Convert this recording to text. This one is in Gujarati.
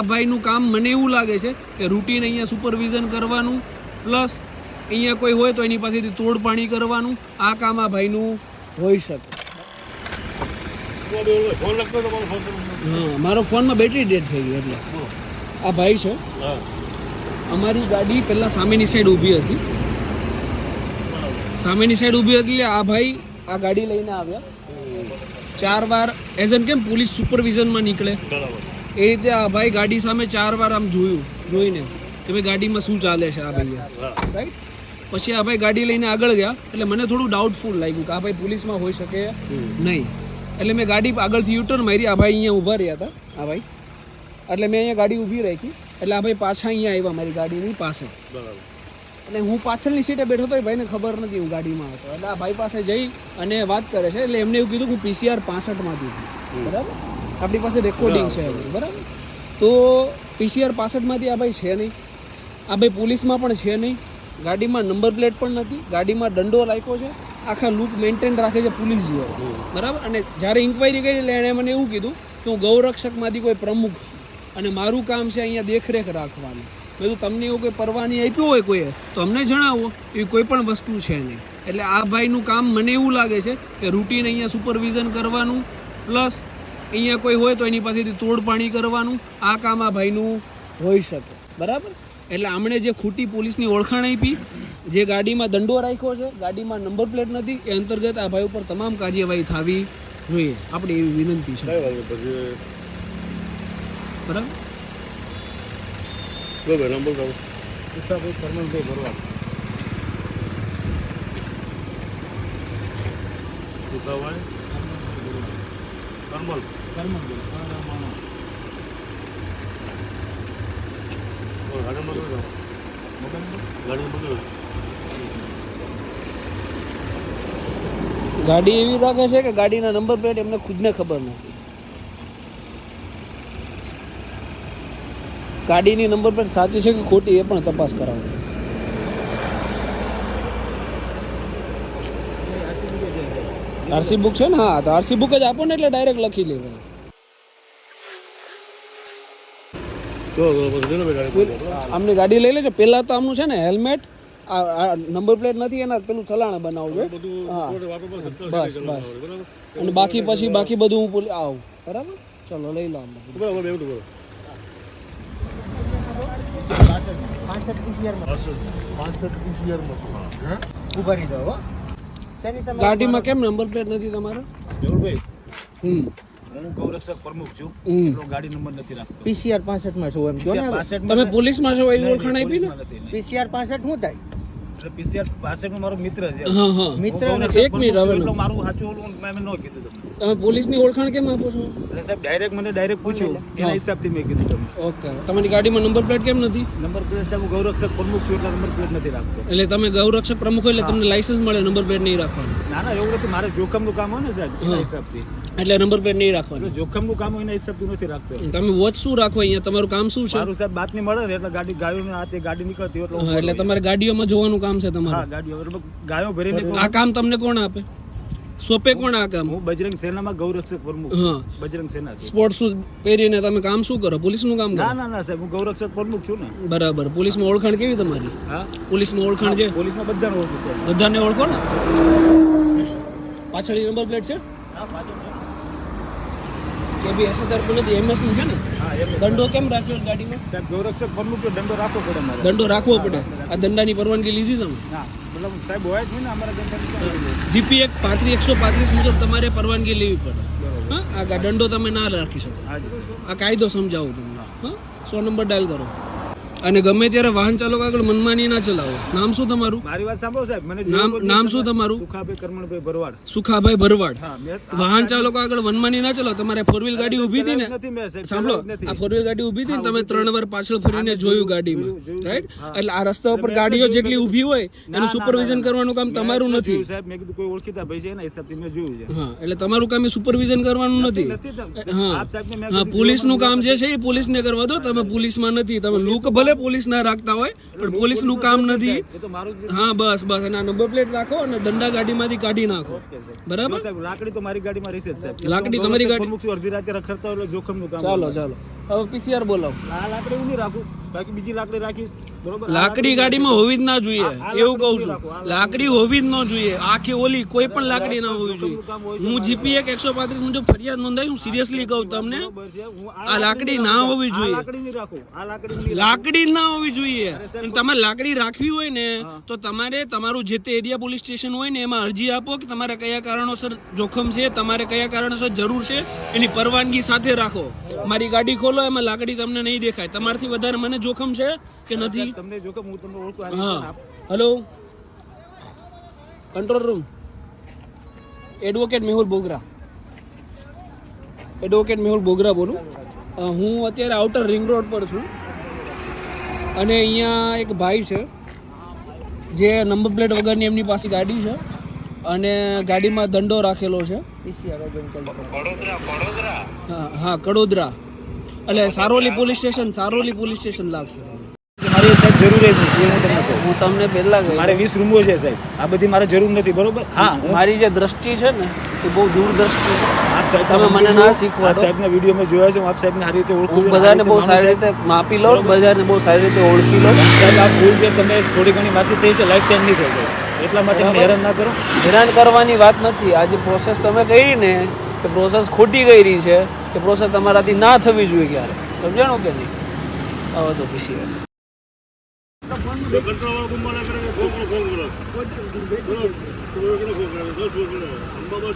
આ ભાઈનું કામ મને એવું લાગે છે કે રૂટીન અહીંયા સુપરવિઝન કરવાનું પ્લસ અહીંયા કોઈ હોય તો એની પાસેથી તોડ પાણી કરવાનું, આ કામ આ ભાઈનું હોઈ શકે. મારો ફોનમાં બેટરી ડેડ થઈ ગઈ એટલે. આ ભાઈ છે. અમારી ગાડી પહેલાં સામેની સાઈડ ઊભી હતી. સામેની સાઈડ ઊભી હતી આ ભાઈ આ ગાડી લઈને આવ્યા. ચાર વાર એઝ એમ કેમ, પોલીસ સુપરવિઝનમાં નીકળે. બરાબર એ રીતે આ ભાઈ ગાડી સામે ચાર વાર આમ જોયું, જોઈને. કે ભાઈ ગાડીમાં શું ચાલે છે આ ભાઈએ? રાઈટ પછી આ ભાઈ ગાડી લઈને આગળ ગયા. એટલે મને થોડું ડાઉટફુલ લાગ્યું કે આ ભાઈ પોલીસમાં હોઈ શકે નહીં. એટલે મેં ગાડી આગળથી યુટર્ન મારી, આ ભાઈ અહીંયા ઊભા રહ્યા હતા. આ ભાઈ. એટલે મેં અહીંયા ગાડી ઊભી રાખી. એટલે આ ભાઈ પાછા અહીંયા આવ્યા મારી ગાડીની પાસે. બરાબર એટલે હું પાછળની સીટે બેઠો તો એ ભાઈને ખબર નથી હું ગાડીમાં હતો. એટલે આ ભાઈ પાસે જઈ અને વાત કરે છે. એટલે એમને એવું કીધું કે હું પીસીઆર પાસઠમાંથી છું. બરાબર? આપણી પાસે રેકોર્ડિંગ છે બરાબર. તો પીસીઆર પાસઠમાંથી આ ભાઈ છે નહીં. આ ભાઈ પોલીસમાં પણ છે નહીં. ગાડીમાં નંબર પ્લેટ પણ નથી. ગાડીમાં દંડો રાખ્યો છે. આખા લૂક મેન્ટેન રાખે છે પોલીસ જેવો. બરાબર? અને જ્યારે ઇન્ક્વાયરી કરી એટલે એણે મને એવું કીધું કે હું ગૌરક્ષકમાંથી કોઈ પ્રમુખ છું અને મારું કામ છે અહીંયા દેખરેખ રાખવાની. મેં તો તમને એવું કોઈ પરવાની આપ્યું હોય કોઈએ તો અમને જણાવો. એવી કોઈ પણ વસ્તુ છે નહીં. એટલે આ ભાઈનું કામ મને એવું લાગે છે કે રૂટીન અહીંયા સુપરવિઝન કરવાનું પ્લસ અહીંયા કોઈ હોય તો એની પાસેથી તોડ પાણી કરવાનું આ કામ આ ભાઈનું હોઈ શકે. બરાબર? એટલે આમણે જે ખોટી પોલીસની ઓળખાણ આપી જે ગાડીમાં દંડો રાખ્યો છે ગાડીમાં નંબર પ્લેટ નથી એ અંતર્ગત આ ભાઈ ઉપર તમામ કાર્યવાહી થવી જોઈએ. આપણે એવી વિનંતી છે. બરાબર? નંબર કરમલભાઈ ભરવાડ. સીતાભાઈ કરમલ નંબર કયો? ગાડી નંબર કયો? ગાડી એવી રાખે છે કે ગાડીના નંબર પ્લેટ એમને ખુદને ખબર નથી. ગાડીની નંબર પ્લેટ સાચી છે કે ખોટી એ પણ તપાસ કરાવો આરસી બુક છે ને હા તો આરસી બુક જ આપો ને એટલે ડાયરેક્ટ લખી લેવું આમની ગાડી લઈ લેજો પહેલા તો આમનું છે ને હેલ્મેટ આ નંબર પ્લેટ નથી એના પેલું ચલાણ બનાવજો હા. બસ બસ? અને બાકી પછી બાકી બધું હું આવું બરાબર ચલો લઈ લો. પાંસઠ પીસીઆરમાં પાસઠ PCR માં છું. હા. ઊભા રહી જાઓ ગાડીમાં કેમ નંબર પ્લેટ નથી તમારો? મેહુલભાઈ હમ. હું ગૌરક્ષક પ્રમુખ છું. એટલો ગાડી નંબર નથી રાખતો. પીસીઆર પાસઠમાં છો એમ કહો ને તમે પોલીસમાં છો એવી ઓળખાણ આપી ને? પીસીઆર પાસઠ શું થાય? એટલે પીસીઆર પાસઠ નો મારો મિત્ર છે. હા હા. મિત્ર હું એક મિનિટ હવે એટલો મારું સાચું ઓલું મેં ન કીધું તમને. તમે પોલીસની ઓળખાણ કેમ આપો છો? એટલે સાહેબ ડાયરેક્ટ મને ડાયરેક્ટ પૂછ્યું. એના હિસાબથી મેં કીધું ઓકે તમારી ગાડીમાં નંબર પ્લેટ કેમ નથી? નંબર પ્લેટ છે હું ગૌરક્ષક પ્રમુખ છું એટલે નંબર પ્લેટ નથી રાખતો. એટલે તમે ગૌરક્ષક પ્રમુખ એટલે તમને લાઇસન્સ મળે નંબર પ્લેટ નહીં રાખવાનું. ના ના એવું નથી. મારે જોખમનું કામ હોય ને સાહેબ એના હિસાબથી. એટલે નંબર પ્લેટ નહીં રાખવાનું. જોખમનું કામ હોય એના હિસાબથી નથી રાખતો તમે વોચ શું રાખો અહીંયા? તમારું કામ શું છે? મારું સાહેબ બાતમી મળે ને એટલે ગાડી ગાયો હાથે ગાડી નીકળતી એટલે એટલે તમારે ગાડીઓમાં જોવાનું કામ છે તમારું. હા ગાડીઓ ગાયો ભરીને આ કામ તમને કોણ આપે? સોંપે કોણ આ કામ? હું બજરંગ સેનામાં ગૌરક્ષક પ્રમુખ. હા. બજરંગ સેના સ્પોર્ટ શૂઝ પહેરીને તમે કામ શું કરો? પોલીસનું કામ ના ના ના સાહેબ હું ગૌરક્ષક પ્રમુખ છું ને. બરાબર. પોલીસમાં ઓળખાણ કેવી તમારી? હા? પોલીસમાં ઓળખાણ છે? પોલીસમાં બધાને ઓળખું છે. બધાને ઓળખો ને? પાછળ નંબર પ્લેટ છે? કે બી એસએસઆર નથી એમએસનું છે ને? હા દંડો કેમ રાખ્યો છે ગાડીમાં? સાહેબ ગૌરક્ષક પ્રમુખ જો દંડો રાખવો પડે મારે. દંડો રાખવો પડે. આ દંડાની પરવાનગી લીધી તમે? ના. મતલબ સાહેબ હોય જ ને અમારા દંડા જીપી એક પાંત્રીસ એકસો પાંત્રીસ મુજબ તમારે પરવાનગી લેવી પડે. હા આ દંડો તમે ના રાખી શકો. આ કાયદો સમજાવું તમને હા સો નંબર ડાયલ કરો. અને ગમે ત્યારે વાહન ચાલક આગળ મનમાની ના ચલાવો. નામ શું તમારું? મારી વાત સાંભળો સાહેબ. મને નામ નામ શું તમારું? સુખાભાઈ કરમણભાઈ ભરવાડ. સુખાભાઈ ભરવાડ. વાહન ચાલકો આગળ મનમાની ના ચલાવો. તમારે ફોર વ્હીલ ગાડી ઊભી હતી ને? સાંભળો. આ ફોર વ્હીલ ગાડી ઊભી હતી ને તમે ત્રણ વાર પાછળ ફરીને જોયું ગાડીમાં. રાઈટ એટલે આ રસ્તા ઉપર ગાડીઓ જેટલી ઊભી હોય એનું સુપરવિઝન કરવાનું કામ તમારું નથી સાહેબ. મેં કીધું કોઈ ઓળખીતા ભાઈ છે એના હિસાબથી મેં જોયું છે. હા એટલે તમારું કામ એ સુપરવિઝન કરવાનું નથી હા. પોલીસનું કામ જે છે એ પોલીસને કરવા દો. તમે પોલીસમાં નથી. તમે લુક ભલે પોલીસ ના રાખતા હોય પણ પોલીસનું કામ નથી. હા બસ બસ. અને આ નંબર પ્લેટ રાખો અને દંડા ગાડીમાંથી કાઢી નાખો. બરાબર? લાકડી તો મારી ગાડીમાં રહેશે સાહેબ. લાકડી તમારી ગાડી અડધી રાતે રખડતા હોય એટલે જોખમનું કામ ચાલો ચાલો. હવે પીસીઆર બોલાવો. આ લાકડી હું નહીં રાખું. બાકી બીજી લાકડી રાખીશ. બરોબર? લાકડી ગાડીમાં હોવી જ ના જોઈએ. એવું કહું છું. લાકડી હોવી જ ન જોઈએ. આખી ઓલી કોઈ પણ લાકડી ના હોવી જોઈએ. હું જીપી એક એકસો પાંત્રીસ મુજબ ફરિયાદ નોંધાઈ હું સિરિયસલી કહું તમને આ લાકડી ના હોવી જોઈએ. લાકડી ના હોવી જોઈએ. તમારે લાકડી રાખવી હોય ને તો તમારે તમારું જે તે એરિયા પોલીસ સ્ટેશન હોય ને એમાં અરજી આપો કે તમારે કયા કારણોસર જોખમ છે તમારે કયા કારણોસર જરૂર છે એની પરવાનગી સાથે રાખો. મારી ગાડી ખોલો એમાં લાકડી તમને નહીં દેખાય. તમારથી વધારે મને જોખમ છે કે નથી? તમને જોખમ હું તમને ઓળખું હા. Hello control room advocate Mehul Bogra advocate Mehul Bogra બોલું. હું અત્યારે આઉટર રિંગ રોડ પર છું. અને અહીંયા એક ભાઈ છે જે નંબર પ્લેટ વગરની એમની પાસે ગાડી છે અને ગાડીમાં દંડો રાખેલો છે. હા હા કડોદરા. એટલે Saroli police station Saroli police station લાગશે. મારી સાહેબ જરૂર છે એ હું તમને કહું. હું તમને પહેલા કહી. મારે વીસ રૂમો છે સાહેબ. આ બધી મારે જરૂર નથી બરોબર? હા મારી જે દ્રષ્ટિ છે ને એ બહુ દૂરદ્રષ્ટિ છે. આપ સાહેબ તમે મને ના શીખવા આપ સાહેબના વીડિયો મેં જોયા છે હું આપ સાહેબને સારી રીતે ઓળખું બધાને બહુ સારી રીતે માપી લો બધાને બહુ સારી રીતે ઓળખી લો સાહેબ આ ભૂલ છે તમે થોડી ઘણી વાત થઈ છે લાઈફ ટાઈમ નહીં થઈ જાય. એટલા માટે હેરાન ના કરો. હેરાન કરવાની વાત નથી. આ જે પ્રોસેસ તમે કરી ને કે પ્રોસેસ ખોટી કરી છે એ પ્રોસેસ તમારાથી ના થવી જોઈએ ક્યારે સમજાણું કે નહીં હવે તો પીસી અંબાબા